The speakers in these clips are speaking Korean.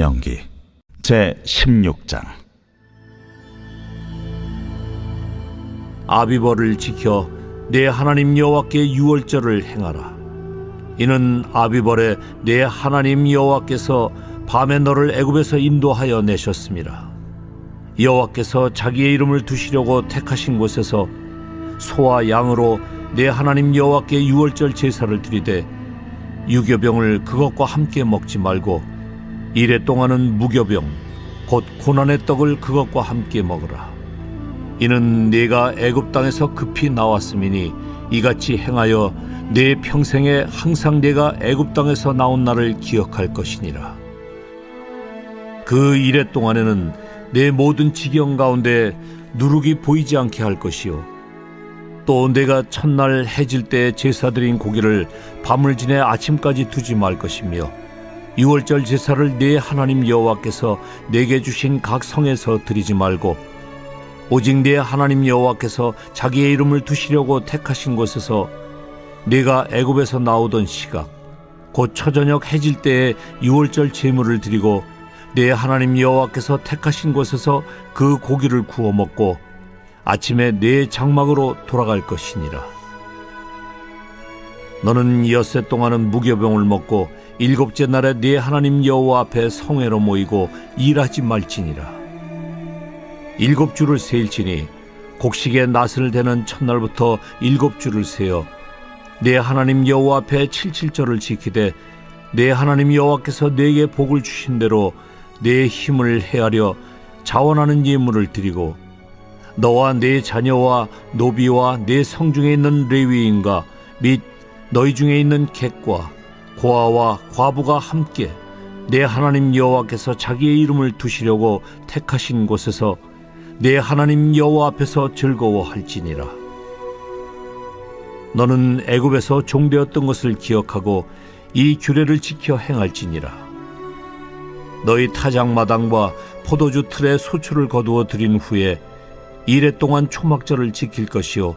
신명기 제 16장 아비벌을 지켜 내 하나님 여호와께 유월절을 행하라. 이는 아비벌에 내 하나님 여호와께서 밤에 너를 애굽에서 인도하여 내셨습니다. 여호와께서 자기의 이름을 두시려고 택하신 곳에서 소와 양으로 내 하나님 여호와께 유월절 제사를 드리되 유교병을 그것과 함께 먹지 말고 이래 동안은 무교병 곧 고난의 떡을 그것과 함께 먹으라. 이는 네가 애굽 땅에서 급히 나왔음이니 이같이 행하여 내 평생에 항상 네가 애굽 땅에서 나온 날을 기억할 것이니라. 그 이래 동안에는 내 모든 지경 가운데 누룩이 보이지 않게 할 것이요 또 내가 첫날 해질 때 제사 드린 고기를 밤을 지내 아침까지 두지 말 것이며 유월절 제사를 내 하나님 여호와께서 내게 주신 각 성에서 드리지 말고 오직 내 하나님 여호와께서 자기의 이름을 두시려고 택하신 곳에서 내가 애굽에서 나오던 시각 곧 처저녁 해질 때에 유월절 제물을 드리고 내 하나님 여호와께서 택하신 곳에서 그 고기를 구워 먹고 아침에 내 장막으로 돌아갈 것이니라. 너는 엿새 동안은 무교병을 먹고 일곱째 날에 네 하나님 여호와 앞에 성회로 모이고 일하지 말지니라. 일곱 주를 세일지니 곡식의 낫을 대는 첫날부터 일곱 주를 세어 내 하나님 여호와 앞에 칠칠절을 지키되 내 하나님 여호와께서 내게 복을 주신 대로 내 힘을 헤아려 자원하는 예물을 드리고 너와 내 자녀와 노비와 내 성중에 있는 레위인과 및 너희 중에 있는 객과 고아와 과부가 함께 내 하나님 여호와께서 자기의 이름을 두시려고 택하신 곳에서 내 하나님 여호와 앞에서 즐거워할지니라. 너는 애굽에서 종되었던 것을 기억하고 이 규례를 지켜 행할지니라. 너희 타작 마당과 포도주 틀에 소출을 거두어 드린 후에 이래 동안 초막절을 지킬 것이요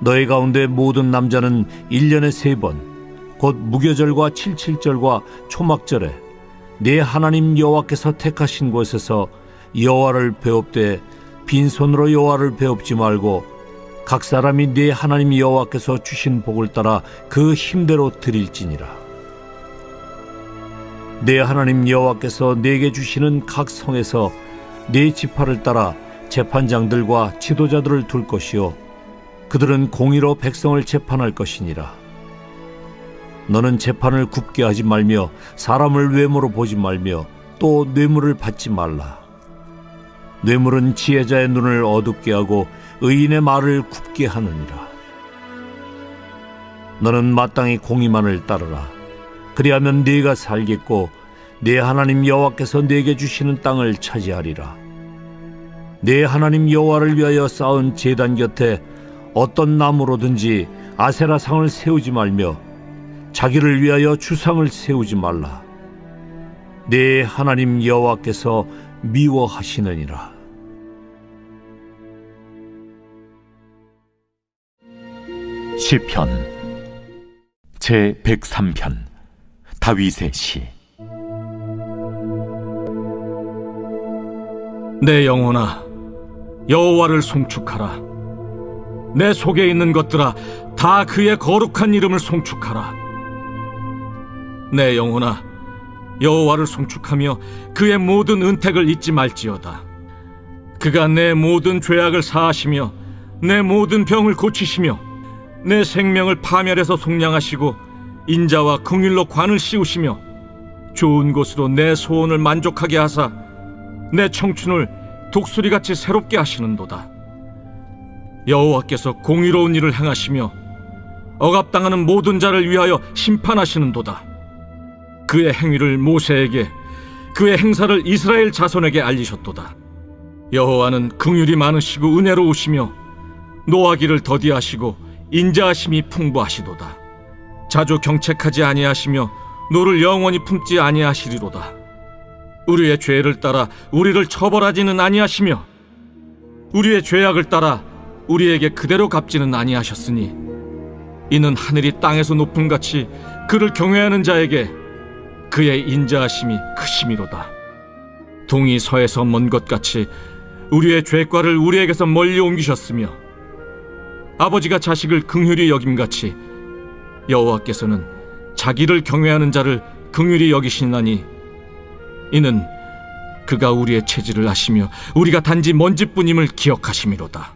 너희 가운데 모든 남자는 일년에 세 번, 곧 무교절과 칠칠절과 초막절에 내 하나님 여호와께서 택하신 곳에서 여호와를 배웁되 빈손으로 여호와를 배웁지 말고 각 사람이 내 하나님 여호와께서 주신 복을 따라 그 힘대로 드릴지니라. 내 하나님 여호와께서 내게 주시는 각 성에서 내 지파를 따라 재판장들과 지도자들을 둘 것이요 그들은 공의로 백성을 재판할 것이니라. 너는 재판을 굽게 하지 말며 사람을 외모로 보지 말며 또 뇌물을 받지 말라. 뇌물은 지혜자의 눈을 어둡게 하고 의인의 말을 굽게 하느니라. 너는 마땅히 공의만을 따르라. 그리하면 네가 살겠고 내 하나님 여호와께서 네게 주시는 땅을 차지하리라. 내 하나님 여호와를 위하여 쌓은 제단 곁에 어떤 나무로든지 아세라 상을 세우지 말며 자기를 위하여 주상을 세우지 말라. 내 하나님 여호와께서 미워하시느니라. 시편 제 103편 다윗의 시 내 영혼아 여호와를 송축하라 내 속에 있는 것들아 다 그의 거룩한 이름을 송축하라 내 영혼아 여호와를 송축하며 그의 모든 은택을 잊지 말지어다 그가 내 모든 죄악을 사하시며 내 모든 병을 고치시며 내 생명을 파멸해서 속량하시고 인자와 긍휼로 관을 씌우시며 좋은 곳으로 내 소원을 만족하게 하사 내 청춘을 독수리같이 새롭게 하시는도다. 여호와께서 공의로운 일을 행하시며 억압당하는 모든 자를 위하여 심판하시는도다. 그의 행위를 모세에게 그의 행사를 이스라엘 자손에게 알리셨도다. 여호와는 긍휼이 많으시고 은혜로우시며 노하기를 더디하시고 인자하심이 풍부하시도다. 자주 경책하지 아니하시며 노를 영원히 품지 아니하시리로다. 우리의 죄를 따라 우리를 처벌하지는 아니하시며 우리의 죄악을 따라 우리에게 그대로 갚지는 아니하셨으니 이는 하늘이 땅에서 높음 같이 그를 경외하는 자에게 그의 인자하심이 크심이로다. 동이 서에서 먼 것 같이 우리의 죄과를 우리에게서 멀리 옮기셨으며 아버지가 자식을 긍휼히 여김 같이 여호와께서는 자기를 경외하는 자를 긍휼히 여기시나니 이는 그가 우리의 체질을 아시며 우리가 단지 먼지뿐임을 기억하심이로다.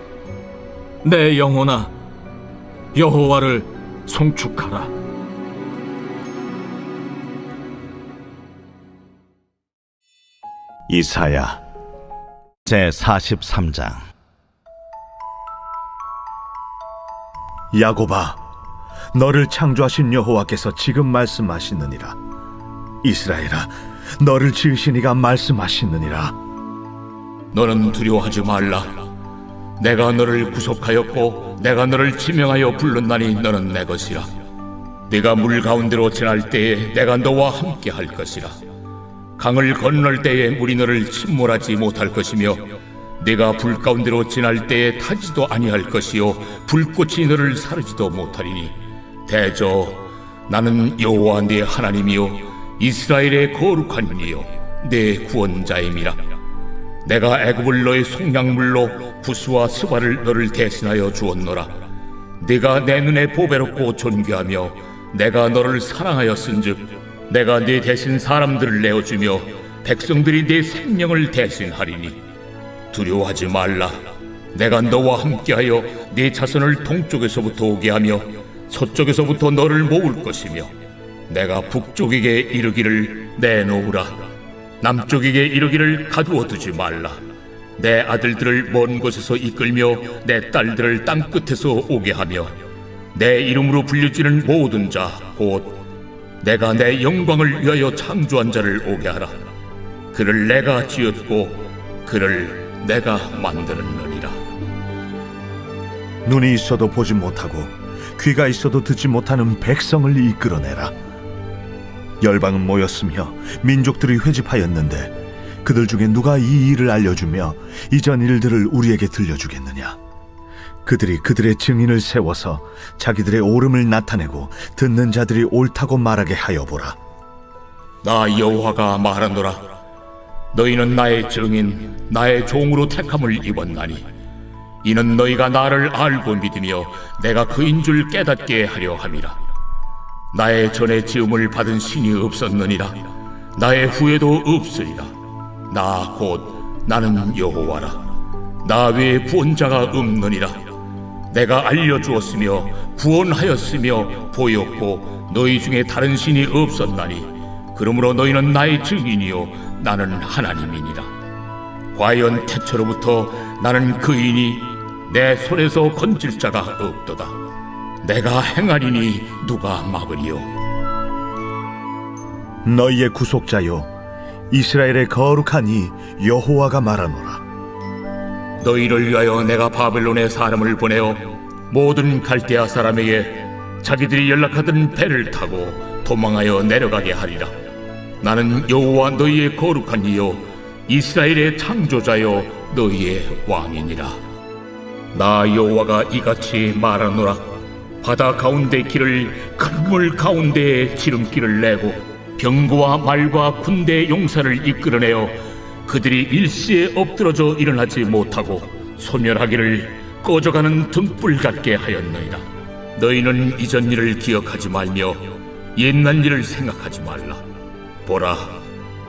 내 영혼아 여호와를 송축하라. 이사야 제 43장 야곱아, 너를 창조하신 여호와께서 지금 말씀하시느니라. 이스라엘아, 너를 지으신 이가 말씀하시느니라. 너는 두려워하지 말라. 내가 너를 구속하였고 내가 너를 지명하여 불렀나니 너는 내 것이라. 네가 물 가운데로 지날 때에 내가 너와 함께 할 것이라. 강을 건널 때에 물이 너를 침몰하지 못할 것이며 네가 불 가운데로 지날 때에 타지도 아니할 것이요 불꽃이 너를 사르지도 못하리니 대저 나는 여호와 네 하나님이요 이스라엘의 거룩한 이요 내 구원자임이라. 내가 애굽을 너의 속량물로 부수와 스바를 너를 대신하여 주었노라. 네가 내 눈에 보배롭고 존귀하며 내가 너를 사랑하였은즉 내가 네 대신 사람들을 내어주며 백성들이 네 생명을 대신하리니 두려워하지 말라. 내가 너와 함께하여 네 자손을 동쪽에서부터 오게 하며 서쪽에서부터 너를 모을 것이며 내가 북쪽에게 이르기를 내놓으라. 남쪽에게 이르기를 가두어 두지 말라. 내 아들들을 먼 곳에서 이끌며 내 딸들을 땅 끝에서 오게 하며 내 이름으로 불려지는 모든 자 곧 내가 내 영광을 위하여 창조한 자를 오게 하라. 그를 내가 지었고 그를 내가 만들었느니라. 눈이 있어도 보지 못하고 귀가 있어도 듣지 못하는 백성을 이끌어내라. 열방은 모였으며 민족들이 회집하였는데 그들 중에 누가 이 일을 알려주며 이전 일들을 우리에게 들려주겠느냐? 그들이 그들의 증인을 세워서 자기들의 옳음을 나타내고 듣는 자들이 옳다고 말하게 하여 보라. 나 여호와가 말하노라 너희는 나의 증인 나의 종으로 택함을 입었나니 이는 너희가 나를 알고 믿으며 내가 그인 줄 깨닫게 하려 함이라 나의 전에 지음을 받은 신이 없었느니라. 나의 후에도 없으리라. 나 곧 나는 여호와라. 나 외에 구원자가 없느니라. 내가 알려주었으며 구원하였으며 보였고 너희 중에 다른 신이 없었나니 그러므로 너희는 나의 증인이요 나는 하나님이니라. 과연 태초로부터 나는 그인이 내 손에서 건질 자가 없도다 내가 행하리니 누가 막으리요 너희의 구속자요 이스라엘의 거룩한 이 여호와가 말하노라. 너희를 위하여 내가 바벨론에 사람을 보내어 모든 갈대아 사람에게 자기들이 연락하던 배를 타고 도망하여 내려가게 하리라. 나는 여호와 너희의 거룩한 이요 이스라엘의 창조자요 너희의 왕이니라 나 여호와가 이같이 말하노라 바다 가운데 길을 큰물 가운데에 지름길을 내고 병거와 말과 군대 용사를 이끌어내어 그들이 일시에 엎드러져 일어나지 못하고 소멸하기를 꺼져가는 등불 같게 하였나이다 너희는 이전 일을 기억하지 말며 옛날 일을 생각하지 말라. 보라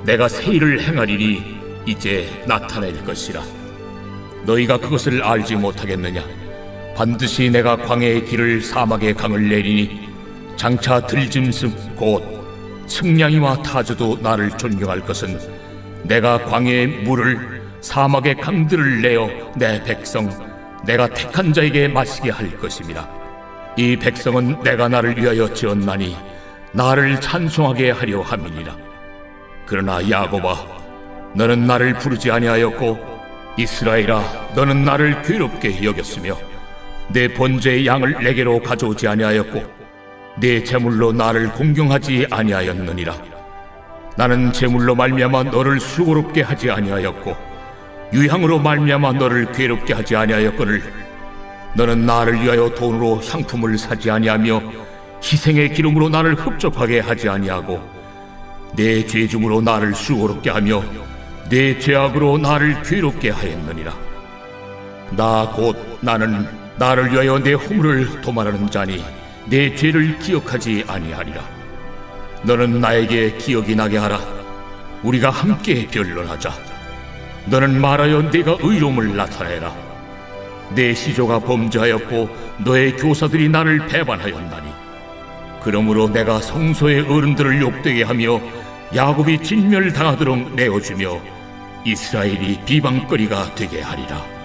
내가 새 일을 행하리니 이제 나타낼 것이라. 너희가 그것을 알지 못하겠느냐 반드시 내가 광야의 길을 사막의 강을 내리니 장차 들짐승 곧 측량이와 타조도 나를 존경할 것은 내가 광야의 물을 사막의 강들을 내어 내 백성 내가 택한 자에게 마시게 할 것입니다. 이 백성은 내가 나를 위하여 지었나니 나를 찬송하게 하려 함이니라. 그러나 야곱아 너는 나를 부르지 아니하였고 이스라엘아 너는 나를 괴롭게 여겼으며 내 번제의 양을 내게로 가져오지 아니하였고 내 제물로 나를 공경하지 아니하였느니라. 나는 제물로 말미암아 너를 수고롭게 하지 아니하였고 유향으로 말미암아 너를 괴롭게 하지 아니하였거늘 너는 나를 위하여 돈으로 향품을 사지 아니하며 희생의 기름으로 나를 흡족하게 하지 아니하고 내 죄중으로 나를 수고롭게 하며 내 죄악으로 나를 괴롭게 하였느니라. 나 곧 나는 나를 위하여 내 허물을 도말하는 자니 내 죄를 기억하지 아니하리라. 너는 나에게 기억이 나게 하라. 우리가 함께 변론하자. 너는 말하여 네가 의로움을 나타내라. 내 시조가 범죄하였고 너의 교사들이 나를 배반하였나니. 그러므로 내가 성소의 어른들을 욕되게 하며 야곱이 진멸당하도록 내어주며 이스라엘이 비방거리가 되게 하리라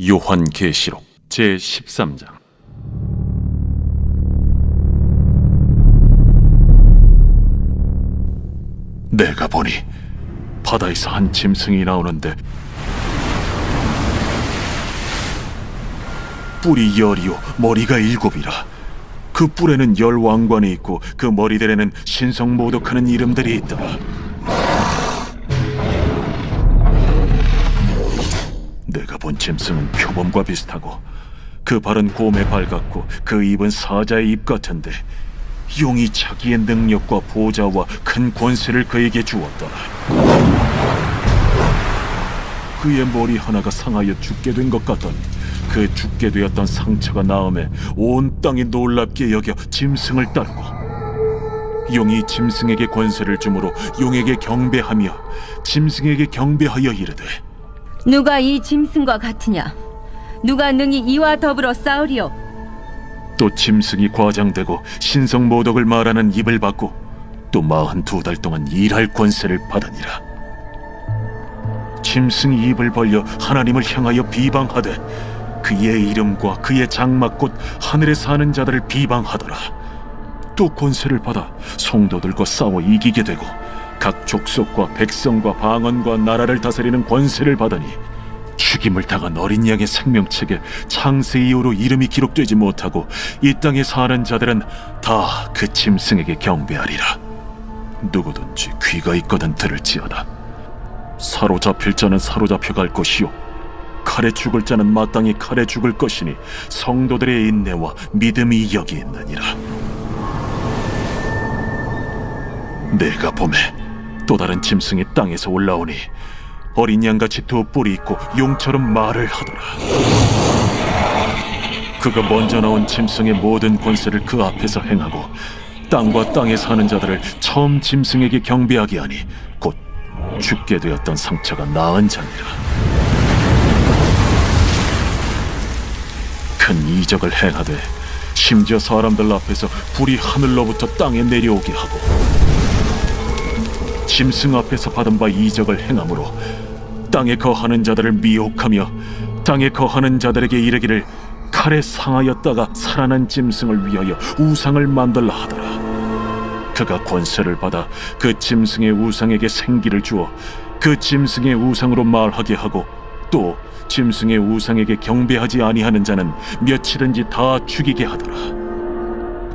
요한계시록 제 13장. 내가 보니 바다에서 한 짐승이 나오는데 뿔이 열이요 머리가 일곱이라. 그 뿔에는 열 왕관이 있고 그 머리들에는 신성 모독하는 이름들이 있더라 짐승은 표범과 비슷하고 그 발은 곰의 발 같고 그 입은 사자의 입 같은데 용이 자기의 능력과 보좌와 큰 권세를 그에게 주었더라. 그의 머리 하나가 상하여 죽게 된 것 같더니 그 죽게 되었던 상처가 나음에 온 땅이 놀랍게 여겨 짐승을 따르고 용이 짐승에게 권세를 주므로 용에게 경배하며 짐승에게 경배하여 이르되 누가 이 짐승과 같으냐? 누가 능히 이와 더불어 싸우리요? 또 짐승이 과장되고 신성 모독을 말하는 입을 받고 또 마흔 두 달 동안 일할 권세를 받으니라. 짐승이 입을 벌려 하나님을 향하여 비방하되 그의 이름과 그의 장막 곧 하늘에 사는 자들을 비방하더라. 또 권세를 받아 성도들과 싸워 이기게 되고 각 족속과 백성과 방언과 나라를 다스리는 권세를 받으니 죽임을 당한 어린 양의 생명책에 창세 이후로 이름이 기록되지 못하고 이 땅에 사는 자들은 다 그 짐승에게 경배하리라. 누구든지 귀가 있거든 들을지어다. 사로잡힐 자는 사로잡혀 갈 것이요 칼에 죽을 자는 마땅히 칼에 죽을 것이니 성도들의 인내와 믿음이 여기 있느니라. 내가 봄에 또 다른 짐승이 땅에서 올라오니 어린 양같이 두 뿔이 있고 용처럼 말을 하더라. 그가 먼저 나온 짐승의 모든 권세를 그 앞에서 행하고 땅과 땅에 사는 자들을 처음 짐승에게 경배하게 하니 곧 죽게 되었던 상처가 나은 자니라. 큰 이적을 행하되 심지어 사람들 앞에서 불이 하늘로부터 땅에 내려오게 하고 짐승 앞에서 받은 바 이적을 행함으로 땅에 거하는 자들을 미혹하며 땅에 거하는 자들에게 이르기를 칼에 상하였다가 살아난 짐승을 위하여 우상을 만들라 하더라. 그가 권세를 받아 그 짐승의 우상에게 생기를 주어 그 짐승의 우상으로 말하게 하고 또 짐승의 우상에게 경배하지 아니하는 자는 며칠은지 다 죽이게 하더라.